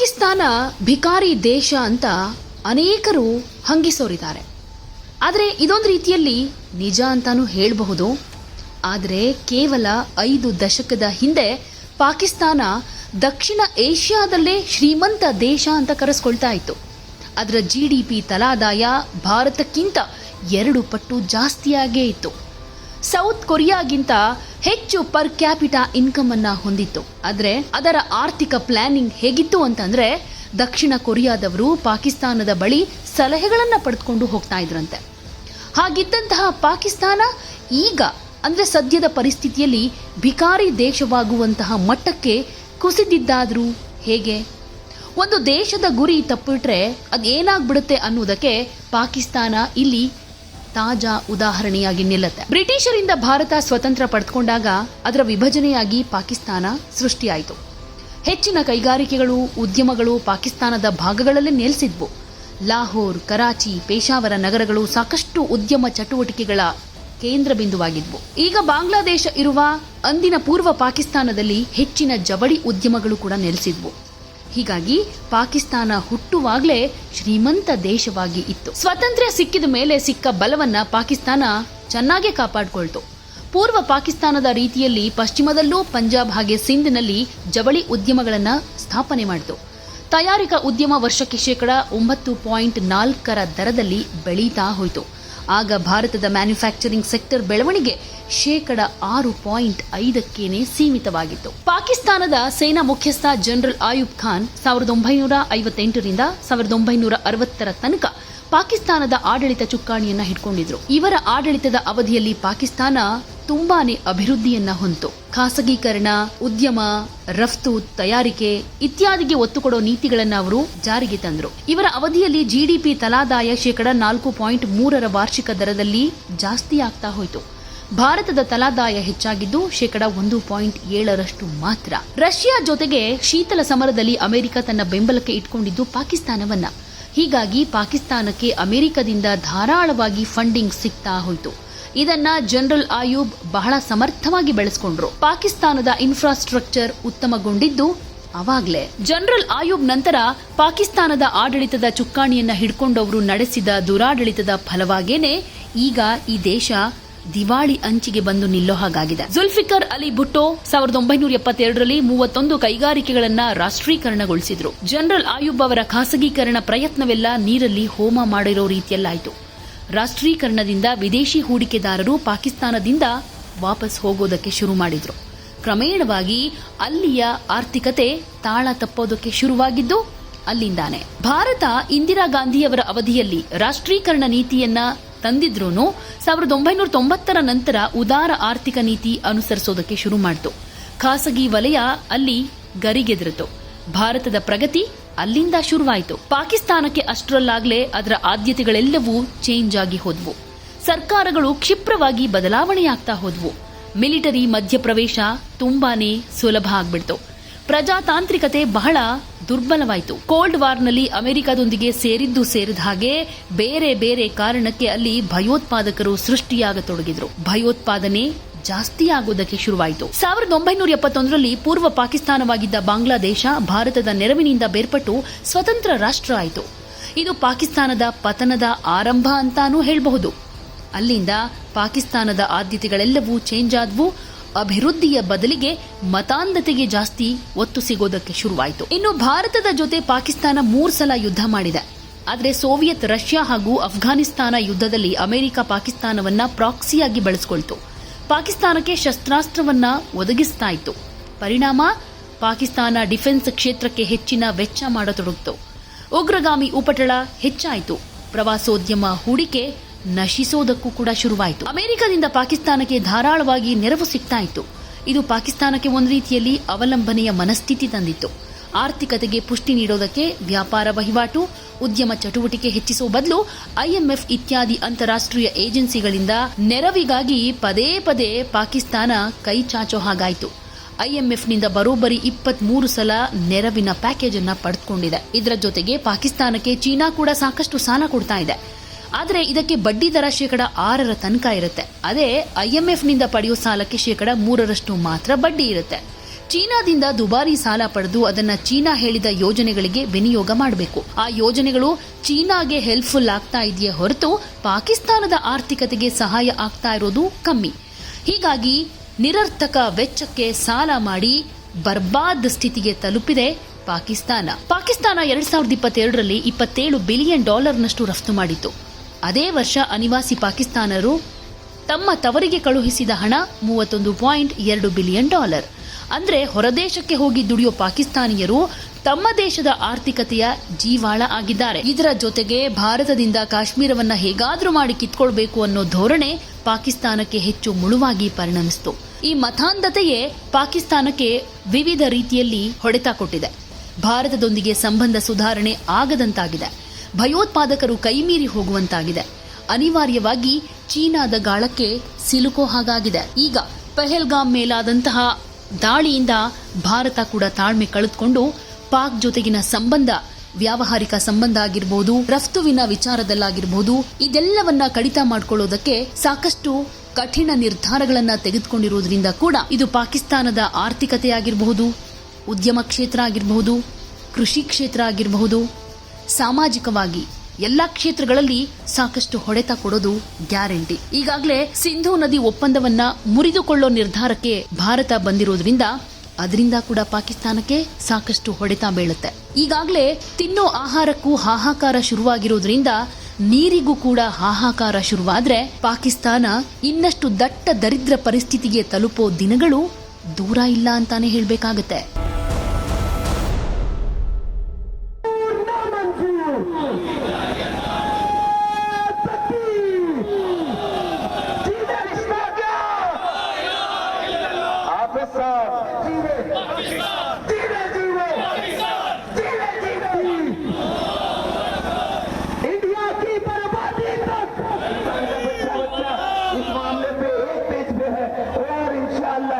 ಪಾಕಿಸ್ತಾನ ಭಿಕಾರಿ ದೇಶ ಅಂತ ಅನೇಕರು ಹಂಗಿಸೋರಿದ್ದಾರೆ ಆದರೆ ಇದೊಂದು ರೀತಿಯಲ್ಲಿ ನಿಜ ಅಂತಾನೂ ಹೇಳಬಹುದು. ಆದರೆ ಕೇವಲ ಐದು ದಶಕದ ಹಿಂದೆ ಪಾಕಿಸ್ತಾನ ದಕ್ಷಿಣ ಏಷ್ಯಾದಲ್ಲೇ ಶ್ರೀಮಂತ ದೇಶ ಅಂತ ಕರೆಸ್ಕೊಳ್ತಾ ಇತ್ತು. ಅದರ ಜಿ ಡಿ ಪಿ ತಲಾದಾಯ ಭಾರತಕ್ಕಿಂತ ಎರಡು ಪಟ್ಟು ಜಾಸ್ತಿಯಾಗೇ ಇತ್ತು. ಸೌತ್ ಕೊರಿಯಾಗಿಂತ ಹೆಚ್ಚು ಪರ್ ಕ್ಯಾಪಿಟಾ ಇನ್ಕಮ್ ಅನ್ನ ಹೊಂದಿತ್ತು. ಆದರೆ ಅದರ ಆರ್ಥಿಕ ಪ್ಲಾನಿಂಗ್ ಹೇಗಿತ್ತು ಅಂತಂದ್ರೆ ದಕ್ಷಿಣ ಕೊರಿಯಾದವರು ಪಾಕಿಸ್ತಾನದ ಬಳಿ ಸಲಹೆಗಳನ್ನು ಪಡೆದುಕೊಂಡು ಹೋಗ್ತಾ ಇದ್ರಂತೆ. ಹಾಗಿದ್ದಂತಹ ಪಾಕಿಸ್ತಾನ ಈಗ ಅಂದ್ರೆ ಸದ್ಯದ ಪರಿಸ್ಥಿತಿಯಲ್ಲಿ ಭಿಕಾರಿ ದೇಶವಾಗುವಂತಹ ಮಟ್ಟಕ್ಕೆ ಕುಸಿದಿದ್ದಾದರೂ ಹೇಗೆ? ಒಂದು ದೇಶದ ಗುರಿ ತಪ್ಪಿಟ್ರೆ ಅದೇನಾಗ್ಬಿಡುತ್ತೆ ಅನ್ನೋದಕ್ಕೆ ಪಾಕಿಸ್ತಾನ ಇಲ್ಲಿ ತಾಜಾ ಉದಾಹರಣೆಯಾಗಿ ನಿಲ್ಲುತ್ತೆ. ಬ್ರಿಟಿಷರಿಂದ ಭಾರತ ಸ್ವತಂತ್ರ ಪಡೆದುಕೊಂಡಾಗ ಅದರ ವಿಭಜನೆಯಾಗಿ ಪಾಕಿಸ್ತಾನ ಸೃಷ್ಟಿಯಾಯಿತು. ಹೆಚ್ಚಿನ ಕೈಗಾರಿಕೆಗಳು, ಉದ್ಯಮಗಳು ಪಾಕಿಸ್ತಾನದ ಭಾಗಗಳಲ್ಲೇ ನೆಲೆಸಿದ್ವು. ಲಾಹೋರ್, ಕರಾಚಿ ಪೇಶಾವರ ನಗರಗಳು ಸಾಕಷ್ಟು ಉದ್ಯಮ ಚಟುವಟಿಕೆಗಳ ಕೇಂದ್ರ ಬಿಂದುವಾಗಿದ್ವು. ಈಗ ಬಾಂಗ್ಲಾದೇಶ ಇರುವ ಅಂದಿನ ಪೂರ್ವ ಪಾಕಿಸ್ತಾನದಲ್ಲಿ ಹೆಚ್ಚಿನ ಜವಳಿ ಉದ್ಯಮಗಳು ಕೂಡ ನೆಲೆಸಿದ್ವು. ಹೀಗಾಗಿ ಪಾಕಿಸ್ತಾನ ಹುಟ್ಟುವಾಗಲೇ ಶ್ರೀಮಂತ ದೇಶವಾಗಿ ಇತ್ತು. ಸ್ವಾತಂತ್ರ್ಯ ಸಿಕ್ಕಿದ ಮೇಲೆ ಸಿಕ್ಕ ಬಲವನ್ನ ಪಾಕಿಸ್ತಾನ ಚೆನ್ನಾಗೇ ಕಾಪಾಡಿಕೊಳ್ತು. ಪೂರ್ವ ಪಾಕಿಸ್ತಾನದ ರೀತಿಯಲ್ಲಿ ಪಶ್ಚಿಮದಲ್ಲೂ ಪಂಜಾಬ್ ಹಾಗೆ ಸಿಂಧ್ನಲ್ಲಿ ಜವಳಿ ಉದ್ಯಮಗಳನ್ನ ಸ್ಥಾಪನೆ ಮಾಡಿತು. ತಯಾರಿಕಾ ಉದ್ಯಮ ವರ್ಷಕ್ಕೆ ಶೇಕಡ ಒಂಬತ್ತು ಪಾಯಿಂಟ್ ನಾಲ್ಕರ ದರದಲ್ಲಿ ಬೆಳೀತಾ ಹೋಯಿತು. ಆಗ ಭಾರತದ ಮ್ಯಾನುಫ್ಯಾಕ್ಚರಿಂಗ್ ಸೆಕ್ಟರ್ ಬೆಳವಣಿಗೆ ಶೇಕಡ ಆರು ಪಾಯಿಂಟ್ ಐದಕ್ಕೇನೆ ಸೀಮಿತವಾಗಿತ್ತು. ಪಾಕಿಸ್ತಾನದ ಸೇನಾ ಮುಖ್ಯಸ್ಥ ಜನರಲ್ ಆಯುಬ್ ಖಾನ್ ಸಾವಿರದ ಒಂಬೈನೂರ ಐವತ್ತೆಂಟರಿಂದ ಸಾವಿರದ ಒಂಬೈನೂರ ಅರವತ್ತರ ತನಕ ಪಾಕಿಸ್ತಾನದ ಆಡಳಿತ ಚುಕ್ಕಾಣಿಯನ್ನ ಹಿಡ್ಕೊಂಡಿದ್ರು. ಇವರ ಆಡಳಿತದ ಅವಧಿಯಲ್ಲಿ ಪಾಕಿಸ್ತಾನ ತುಂಬಾನೇ ಅಭಿವೃದ್ಧಿಯನ್ನ ಹೊಂತು ಖಾಸಗೀಕರಣ, ಉದ್ಯಮ ರಫ್ತು ತಯಾರಿಕೆ ಇತ್ಯಾದಿಗೆ ಒತ್ತು ಕೊಡೋ ನೀತಿಗಳನ್ನ ಅವರು ಜಾರಿಗೆ ತಂದ್ರು. ಇವರ ಅವಧಿಯಲ್ಲಿ ಜಿಡಿಪಿ ತಲಾದಾಯ ಶೇಕಡ ನಾಲ್ಕು ಪಾಯಿಂಟ್ ಮೂರರ ವಾರ್ಷಿಕ ದರದಲ್ಲಿ ಜಾಸ್ತಿ ಆಗ್ತಾ ಹೋಯಿತು. ಭಾರತದ ತಲಾದಾಯ ಹೆಚ್ಚಾಗಿದ್ದು ಶೇಕಡ ಒಂದು ಪಾಯಿಂಟ್ ಏಳರಷ್ಟು ಮಾತ್ರ. ರಷ್ಯಾ ಜೊತೆಗೆ ಶೀತಲ ಸಮರದಲ್ಲಿ ಅಮೆರಿಕ ತನ್ನ ಬೆಂಬಲಕ್ಕೆ ಇಟ್ಕೊಂಡಿದ್ದು ಪಾಕಿಸ್ತಾನವನ್ನ. ಹೀಗಾಗಿ ಪಾಕಿಸ್ತಾನಕ್ಕೆ ಅಮೆರಿಕದಿಂದ ಧಾರಾಳವಾಗಿ ಫಂಡಿಂಗ್ ಸಿಗ್ತಾ ಹೋಯಿತು. ಇದನ್ನ ಜನರಲ್ ಆಯೂಬ್ ಬಹಳ ಸಮರ್ಥವಾಗಿ ಬೆಳೆಸ್ಕೊಂಡ್ರು. ಪಾಕಿಸ್ತಾನದ ಇನ್ಫ್ರಾಸ್ಟ್ರಕ್ಚರ್ ಉತ್ತಮಗೊಂಡಿದ್ದು ಅವಾಗ್ಲೇ. ಜನರಲ್ ಆಯೂಬ್ ನಂತರ ಪಾಕಿಸ್ತಾನದ ಆಡಳಿತದ ಚುಕ್ಕಾಣಿಯನ್ನ ಹಿಡ್ಕೊಂಡವರು ನಡೆಸಿದ ದುರಾಡಳಿತದ ಫಲವಾಗೇನೆ ಈಗ ಈ ದೇಶ ದಿವಾಳಿ ಅಂಚಿಗೆ ಬಂದು ನಿಲ್ಲೋ ಹಾಗಾಗಿದೆ. ಜುಲ್ಫಿಕರ್ ಅಲಿ ಭುಟ್ಟೋ ಸಾವಿರದ ಒಂಬೈನೂರ ಎಪ್ಪತ್ತೆರಡರಲ್ಲಿ ಮೂವತ್ತೊಂದು ಕೈಗಾರಿಕೆಗಳನ್ನ ರಾಷ್ಟ್ರೀಕರಣಗೊಳಿಸಿದ್ರು. ಜನರಲ್ ಆಯುಬ್ ಅವರ ಖಾಸಗೀಕರಣ ಪ್ರಯತ್ನವೆಲ್ಲ ನೀರಲ್ಲಿ ಹೋಮ ಮಾಡಿರೋ ರೀತಿಯಲ್ಲಾಯಿತು. ರಾಷ್ಟ್ರೀಕರಣದಿಂದ ವಿದೇಶಿ ಹೂಡಿಕೆದಾರರು ಪಾಕಿಸ್ತಾನದಿಂದ ವಾಪಸ್ ಹೋಗೋದಕ್ಕೆ ಶುರು ಮಾಡಿದ್ರು. ಕ್ರಮೇಣವಾಗಿ ಅಲ್ಲಿಯ ಆರ್ಥಿಕತೆ ತಾಳ ತಪ್ಪೋದಕ್ಕೆ ಶುರುವಾಗಿದ್ದು ಅಲ್ಲಿಂದಾನೆ. ಭಾರತ ಇಂದಿರಾ ಗಾಂಧಿಯವರ ಅವಧಿಯಲ್ಲಿ ರಾಷ್ಟ್ರೀಕರಣ ನೀತಿಯನ್ನ ತಂದಿದ್ರೂ ಸಾವಿರದ ಒಂಬೈನೂರ ತೊಂಬತ್ತರ ನಂತರ ಉದಾರ ಆರ್ಥಿಕ ನೀತಿ ಅನುಸರಿಸೋದಕ್ಕೆ ಶುರು ಮಾಡಿತು. ಖಾಸಗಿ ವಲಯ ಅಲ್ಲಿ ಗರಿಗೆದರಿತು. ಭಾರತದ ಪ್ರಗತಿ ಅಲ್ಲಿಂದ ಶುರುವಾಯಿತು. ಪಾಕಿಸ್ತಾನಕ್ಕೆ ಅಷ್ಟರಲ್ಲಾಗ್ಲೇ ಅದರ ಆದ್ಯತೆಗಳೆಲ್ಲವೂ ಚೇಂಜ್ ಆಗಿ ಹೋದ್ವು. ಸರ್ಕಾರಗಳು ಕ್ಷಿಪ್ರವಾಗಿ ಬದಲಾವಣೆಯಾಗ್ತಾ ಹೋದ್ವು. ಮಿಲಿಟರಿ ಮಧ್ಯಪ್ರವೇಶ ತುಂಬಾನೇ ಸುಲಭ ಆಗ್ಬಿಡ್ತು. ಪ್ರಜಾತಾಂತ್ರಿಕತೆ ಬಹಳ ದುರ್ಬಲವಾಯಿತು. ಕೋಲ್ಡ್ ವಾರ್ನಲ್ಲಿ ಅಮೆರಿಕದೊಂದಿಗೆ ಸೇರಿದ್ದು ಸೇರಿದ ಹಾಗೆ ಬೇರೆ ಬೇರೆ ಕಾರಣಕ್ಕೆ ಅಲ್ಲಿ ಭಯೋತ್ಪಾದಕರು ಸೃಷ್ಟಿಯಾಗತೊಡಗಿದ್ರು. ಭಯೋತ್ಪಾದನೆ ಜಾಸ್ತಿ ಶುರುವಾಯಿತು. ಸಾವಿರದ ಒಂಬೈನೂರ ಎಪ್ಪತ್ತೊಂದರಲ್ಲಿ ಪೂರ್ವ ಪಾಕಿಸ್ತಾನವಾಗಿದ್ದ ಬಾಂಗ್ಲಾದೇಶ ಭಾರತದ ನೆರವಿನಿಂದ ಬೇರ್ಪಟ್ಟು ಸ್ವತಂತ್ರ ರಾಷ್ಟ್ರ ಆಯಿತು. ಇದು ಪಾಕಿಸ್ತಾನದ ಪತನದ ಆರಂಭ ಅಂತಾನೂ ಹೇಳಬಹುದು. ಅಲ್ಲಿಂದ ಪಾಕಿಸ್ತಾನದ ಆದ್ಯತೆಗಳೆಲ್ಲವೂ ಚೇಂಜ್ ಆದ್ವು. ಅಭಿವೃದ್ಧಿಯ ಬದಲಿಗೆ ಮತಾಂಧತೆಗೆ ಜಾಸ್ತಿ ಒತ್ತು ಸಿಗೋದಕ್ಕೆ ಶುರುವಾಯಿತು. ಇನ್ನು ಭಾರತದ ಜೊತೆ ಪಾಕಿಸ್ತಾನ ಮೂರು ಸಲ ಯುದ್ಧ ಮಾಡಿದೆ. ಆದರೆ ಸೋವಿಯತ್, ರಷ್ಯಾ ಹಾಗೂ ಅಫ್ಘಾನಿಸ್ತಾನ ಯುದ್ಧದಲ್ಲಿ ಅಮೆರಿಕ ಪಾಕಿಸ್ತಾನವನ್ನ ಪ್ರಾಕ್ಸಿಯಾಗಿ ಬಳಸಿಕೊಳ್ತು. ಪಾಕಿಸ್ತಾನಕ್ಕೆ ಶಸ್ತ್ರಾಸ್ತ್ರವನ್ನ ಒದಗಿಸ್ತಾ ಇತ್ತು ಪರಿಣಾಮ? ಪಾಕಿಸ್ತಾನ ಡಿಫೆನ್ಸ್ ಕ್ಷೇತ್ರಕ್ಕೆ ಹೆಚ್ಚಿನ ವೆಚ್ಚ ಮಾಡತೊಡಗಿತು. ಉಗ್ರಗಾಮಿ ಉಪಟಳ ಹೆಚ್ಚಾಯಿತು. ಪ್ರವಾಸೋದ್ಯಮ ಹೂಡಿಕೆ ನಶಿಸೋದಕ್ಕೂ ಕೂಡ ಶುರುವಾಯಿತು. ಅಮೆರಿಕದಿಂದ ಪಾಕಿಸ್ತಾನಕ್ಕೆ ಧಾರಾಳವಾಗಿ ನೆರವು ಸಿಗ್ತಾ ಇತ್ತು ಇದು ಪಾಕಿಸ್ತಾನಕ್ಕೆ ಒಂದು ರೀತಿಯಲ್ಲಿ ಅವಲಂಬನೆಯ ಮನಸ್ಥಿತಿ ತಂದಿತ್ತು. ಆರ್ಥಿಕತೆಗೆ ಪುಷ್ಟಿ ನೀಡೋದಕ್ಕೆ ವ್ಯಾಪಾರ ವಹಿವಾಟು, ಉದ್ಯಮ ಚಟುವಟಿಕೆ ಹೆಚ್ಚಿಸುವ ಬದಲು ಐಎಂಎಫ್ ಇತ್ಯಾದಿ ಅಂತಾರಾಷ್ಟ್ರೀಯ ಏಜೆನ್ಸಿಗಳಿಂದ ನೆರವಿಗಾಗಿ ಪದೇ ಪದೇ ಪಾಕಿಸ್ತಾನ ಕೈ ಚಾಚೋ ಹಾಗಾಯಿತು. ಐಎಂಎಫ್ನಿಂದ ಬರೋಬ್ಬರಿ ಇಪ್ಪತ್ತ್ ಮೂರು ಸಲ ನೆರವಿನ ಪ್ಯಾಕೇಜ್ ಅನ್ನು ಪಡೆದುಕೊಂಡಿದೆ. ಇದರ ಜೊತೆಗೆ ಪಾಕಿಸ್ತಾನಕ್ಕೆ ಚೀನಾ ಕೂಡ ಸಾಕಷ್ಟು ಸಾಲ ಕೊಡ್ತಾ ಇದೆ. ಆದರೆ ಇದಕ್ಕೆ ಬಡ್ಡಿ ದರ ಶೇಕಡ ಆರರ ತನಕ ಇರುತ್ತೆ. ಅದೇ ಐಎಂಎಫ್ನಿಂದ ಪಡೆಯೋ ಸಾಲಕ್ಕೆ ಶೇಕಡ ಮೂರರಷ್ಟು ಮಾತ್ರ ಬಡ್ಡಿ ಇರುತ್ತೆ. ಚೀನಾದಿಂದ ದುಬಾರಿ ಸಾಲ ಪಡೆದು ಅದನ್ನ ಚೀನಾ ಹೇಳಿದ ಯೋಜನೆಗಳಿಗೆ ವಿನಿಯೋಗ ಮಾಡಬೇಕು. ಆ ಯೋಜನೆಗಳು ಚೀನಾಗೆ ಹೆಲ್ಪ್ಫುಲ್ ಆಗ್ತಾ ಇದೆಯೇ ಹೊರತು ಪಾಕಿಸ್ತಾನದ ಆರ್ಥಿಕತೆಗೆ ಸಹಾಯ ಆಗ್ತಾ ಇರೋದು ಕಮ್ಮಿ. ಹೀಗಾಗಿ ನಿರರ್ಥಕ ವೆಚ್ಚಕ್ಕೆ ಸಾಲ ಮಾಡಿ ಬರ್ಬಾದ್ ಸ್ಥಿತಿಗೆ ತಲುಪಿದೆ ಪಾಕಿಸ್ತಾನ. ಪಾಕಿಸ್ತಾನ ಎರಡ್ ಸಾವಿರದ ಇಪ್ಪತ್ತೆರಡರಲ್ಲಿ ಇಪ್ಪತ್ತೇಳು ಬಿಲಿಯನ್ ಡಾಲರ್ನಷ್ಟು ರಫ್ತು ಮಾಡಿತ್ತು. ಅದೇ ವರ್ಷ ಅನಿವಾಸಿ ಪಾಕಿಸ್ತಾನರು ತಮ್ಮ ತವರಿಗೆ ಕಳುಹಿಸಿದ ಹಣ ಮೂವತ್ತೊಂದು ಪಾಯಿಂಟ್ ಎರಡು ಬಿಲಿಯನ್ ಡಾಲರ್. ಅಂದ್ರೆ ಹೊರದೇಶಕ್ಕೆ ಹೋಗಿ ದುಡಿಯೋ ಪಾಕಿಸ್ತಾನಿಯರು ತಮ್ಮ ದೇಶದ ಆರ್ಥಿಕತೆಯ ಜೀವಾಳ ಆಗಿದ್ದಾರೆ. ಇದರ ಜೊತೆಗೆ ಭಾರತದಿಂದ ಕಾಶ್ಮೀರವನ್ನ ಹೇಗಾದ್ರೂ ಮಾಡಿ ಕಿತ್ಕೊಳ್ಬೇಕು ಅನ್ನೋ ಧೋರಣೆ ಪಾಕಿಸ್ತಾನಕ್ಕೆ ಹೆಚ್ಚು ಮುಳುವಾಗಿ ಪರಿಣಮಿಸಿತು. ಈ ಮತಾಂಧತೆಯೇ ಪಾಕಿಸ್ತಾನಕ್ಕೆ ವಿವಿಧ ರೀತಿಯಲ್ಲಿ ಹೊಡೆತ ಕೊಟ್ಟಿದೆ. ಭಾರತದೊಂದಿಗೆ ಸಂಬಂಧ ಸುಧಾರಣೆ ಆಗದಂತಾಗಿದೆ. ಭಯೋತ್ಪಾದಕರು ಕೈಮೀರಿ ಹೋಗುವಂತಾಗಿದೆ. ಅನಿವಾರ್ಯವಾಗಿ ಚೀನಾದ ಗಾಳಕ್ಕೆ ಸಿಲುಕೋ ಹಾಗಾಗಿದೆ. ಈಗ ಪೆಹಲ್ಗಾಮ್ ಮೇಲಾದಂತಹ ದಾಳಿಯಿಂದ ಭಾರತ ಕೂಡ ತಾಳ್ಮೆ ಕಳೆದುಕೊಂಡು ಪಾಕ್ ಜೊತೆಗಿನ ಸಂಬಂಧ, ವ್ಯಾವಹಾರಿಕ ಸಂಬಂಧ ಆಗಿರ್ಬೋದು, ರಫ್ತುವಿನ ವಿಚಾರದಲ್ಲಾಗಿರ್ಬೋದು, ಇದೆಲ್ಲವನ್ನ ಕಡಿತ ಮಾಡಿಕೊಳ್ಳೋದಕ್ಕೆ ಸಾಕಷ್ಟು ಕಠಿಣ ನಿರ್ಧಾರಗಳನ್ನ ತೆಗೆದುಕೊಂಡಿರುವುದರಿಂದ ಕೂಡ ಇದು ಪಾಕಿಸ್ತಾನದ ಆರ್ಥಿಕತೆ ಆಗಿರಬಹುದು ಉದ್ಯಮ ಕ್ಷೇತ್ರ ಆಗಿರಬಹುದು, ಕೃಷಿ ಕ್ಷೇತ್ರ ಆಗಿರಬಹುದು ಸಾಮಾಜಿಕವಾಗಿ ಎಲ್ಲಾ ಕ್ಷೇತ್ರಗಳಲ್ಲಿ ಸಾಕಷ್ಟು ಹೊಡೆತ ಕೊಡೋದು ಗ್ಯಾರಂಟಿ. ಈಗಾಗಲೇ ಸಿಂಧೂ ನದಿ ಒಪ್ಪಂದವನ್ನ ಮುರಿದುಕೊಳ್ಳೋ ನಿರ್ಧಾರಕ್ಕೆ ಭಾರತ ಬಂದಿರೋದ್ರಿಂದ ಅದರಿಂದ ಕೂಡ ಪಾಕಿಸ್ತಾನಕ್ಕೆ ಸಾಕಷ್ಟು ಹೊಡೆತ ಬೀಳುತ್ತೆ. ಈಗಾಗಲೇ ತಿನ್ನೋ ಆಹಾರಕ್ಕೂ ಹಾಹಾಕಾರ ಶುರುವಾಗಿರೋದ್ರಿಂದ ನೀರಿಗೂ ಕೂಡ ಹಾಹಾಕಾರ ಶುರುವಾದ್ರೆ ಪಾಕಿಸ್ತಾನ ಇನ್ನಷ್ಟು ದಟ್ಟ ದರಿದ್ರ ಪರಿಸ್ಥಿತಿಗೆ ತಲುಪೋ ದಿನಗಳು ದೂರ ಇಲ್ಲ ಅಂತಾನೆ ಹೇಳ್ಬೇಕಾಗತ್ತೆ.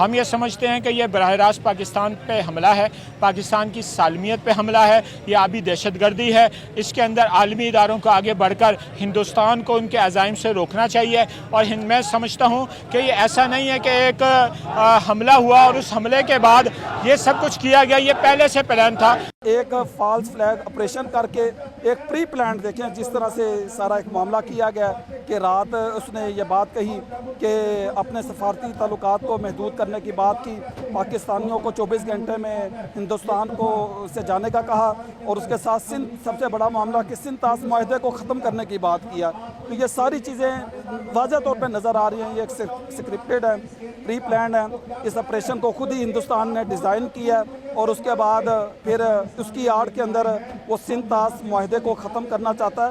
ہم یہ سمجھتے ہیں کہ یہ براہ راست پاکستان پہ حملہ ہے، پاکستان کی سالمیت پہ حملہ ہے، یہ آبی دہشت گردی ہے۔ اس کے اندر عالمی اداروں کو آگے بڑھ کر ہندوستان کو ان کے عزائم سے روکنا چاہیے۔ اور میں سمجھتا ہوں کہ یہ ایسا نہیں ہے کہ ایک حملہ ہوا اور اس حملے کے بعد یہ سب کچھ کیا گیا، یہ پہلے سے پلان تھا۔ ایک فالس فلیگ آپریشن کر کے ایک پری پلان دیکھیں، جس طرح سے سارا ایک معاملہ کیا گیا کہ رات اس نے یہ بات کہی کہ اپنے سفارتی تعلقات کو محدود کر کرنے کی بات کی، پاکستانیوں کو چوبیس گھنٹے میں ہندوستان کو سے جانے کا کہا اور اس کے ساتھ سندھ سب سے بڑا معاملہ کہ سندھ تاس معاہدے کو ختم کرنے کی بات کیا۔ تو یہ ساری چیزیں واضح طور پہ نظر آ رہی ہیں، یہ ایک سکرپٹڈ ہے پری پلانڈ ہیں۔ اس آپریشن کو خود ہی ہندوستان نے ڈیزائن کیا اور اس کے بعد پھر اس کی آڑ کے اندر وہ سندھ تاس معاہدے کو ختم کرنا چاہتا ہے۔